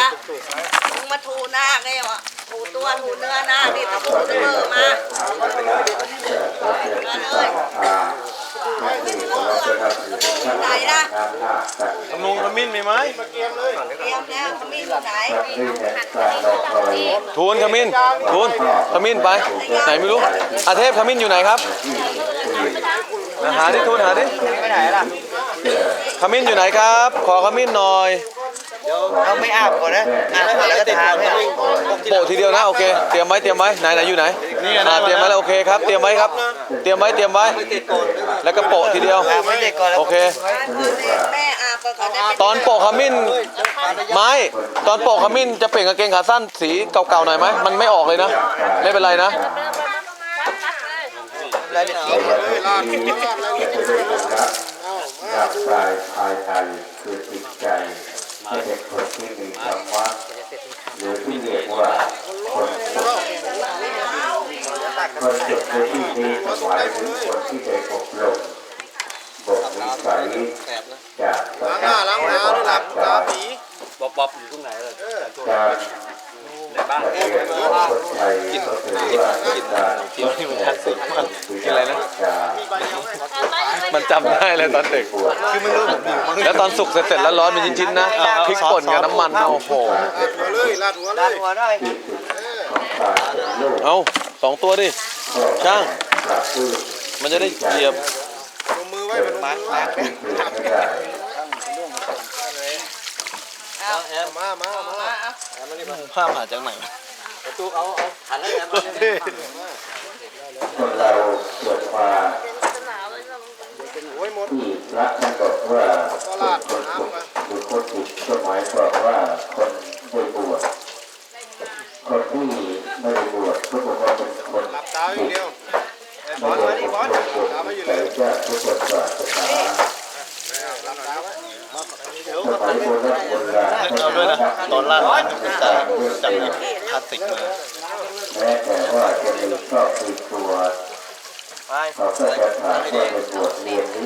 อะมึงมาถูหน้าไงวะถูตัวถูเนื้อหน้าดิตะปูตะเบอมามาเลยไหนล่ะขนุงขมิ้นมีไหมเตรียมแล้วขมิ้นอยู่ไหนทูนขมิ้นทูนขมิ้นไป ไหนไม่รู้อาเทพขมิ้นอยู่ไหนครับมาหาดิทูนหาดิไปไหนล่ะ ขมิ้นอยู่ไหนครับ ขอขมิ้นหน่อยเขาไม่อาบก่อนนะอาบก่อนแล้วก็ทาเนี่ยโปะทีเดียวนะโอเคเตรียมไว้เตรียมไว้ไหนไหนอยู่ไหนอ่าเตรียมไว้แล้วโอเคครับเตรียมไว้ครับ เตรียมไว้เตรียมไว้ แล้วก็โปะทีเดียวอาบไม่เด็กก่อนแล้วโอเคแม่อาบก่อนก่อนได้ตอนโปะขมิ้นไม้ตอนโปะขมิ้นจะเปลี่ยนกางเกงขาสั้นสีเก่าๆหน่อยไหมมันไม่ออกเลยนะ ไม่เป็นไรนะแล้วเด็ก ร่างกายภายในคือจิตใจให้เป็นคนที่มีธรรมะหรือที่เรียกว่าคนสุขคนสุขในที่นี้หมายถึงคนที่ได้อบรมบทนิสัยจากสำนักล้างหน้าหลับตาผีบ๊อบบ๊อบอยู่ตรงไหนเลยการในบ้านคนไทยก็ถือว่าการกินที่มันทัดสิมากกินอะไรนะ มัน จำได้เลยตอนเด็ก คือไม่รู้ผมแล้วตอนสุกเสร็จๆแล้วร้อนเป็นชิ้นๆนะพริกป่นกับน้ำมันนะโอ้โหด้านหัวหน่อยเอาสองตัวดิช่าง มันจะได้เหยียบมามามามามาภาพมาจากไหนคนเราเกิดมา ที่พระท่านบอกว่าคนคนหรือคนผิดก็หมายความว่าคนได้บวชคนที่ไม่ได้บวชก็บอกว่าเป็นคนหลับตาอย่างเดียวบอลมาดิบอลตาไม่อยู่เลยจะพุทธศาสนาสมัยโบราณโบราณเอาด้วยนะตอนล่างจับจับพลาสติกมาแม้แต่ว่าจะมีครอบครัว อ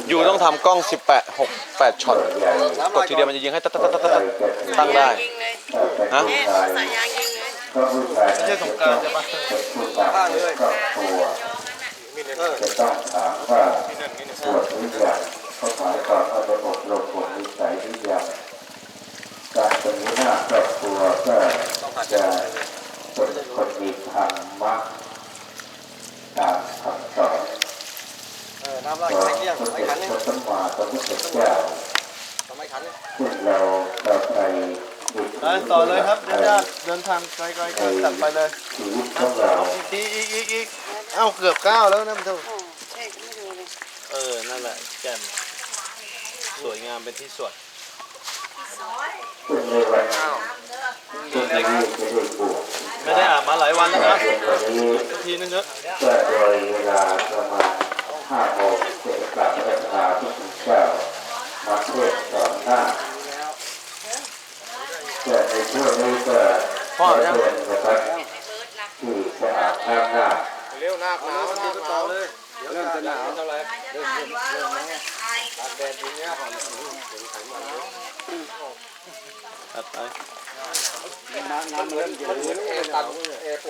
อยู่ต้องทำกล้อง 18 6 8ช็อตใหญ่กดทีเดียวมันจะยิงให้ตัดตัดตัดตัดใจตัดจะถึงตั้งได้ยิงเลยฮะผู้แม่ชายใส่ยางยิงเลยก็ผู้ชายไม่ใช่สงการใช่ปะเป็นผู้นำในครอบครัวจะต้องถามว่าบวชหรือยังเขาหมายความว่าไปอบรมบ่มนิสัยหรือยังการเป็นหัวหน้าครอบครัวก็จะเป็นคนมีธรรมะตามคำสอน เออน้ำขร้อองยพเที่ยงไม่ขันเลยพระสัมาสัมพุทธเจ้าทำไมขันเลยซึ่งเราเราไปต่อเลยครับเดินเดินทางไกลๆก็ตัดไปเลยชีอีกอีกอีกอีกเอ้าเกือบเก้าแล้วนะมันเท่าเออ นั่นแหละแจ่มสวยงามเป็นที่สุดซึ่งในวันซึ่งในวันจะไม่ได้อาบมาหลายวันแล้วนะทีนึงเถอะ ก็โดยเวลาประมาณห้าโมงเสร็จกลับพระธาพระคุณเจ้ามาเทศน์สอนหน้าแต่ในช่วงนี้ก็ขอเชิญนะครับที่จะอาบน้ำหน้าเร็วหนักหนาวมันดีก็ต่อเลยเริ่มจะหนาวเท่าไรเริ่มเริ่มร้อนจะตายแดดอย่างเงี้ยตัดไปน้ำน้ำเริ่มเย็นเหมือนแอร์ตันแอร์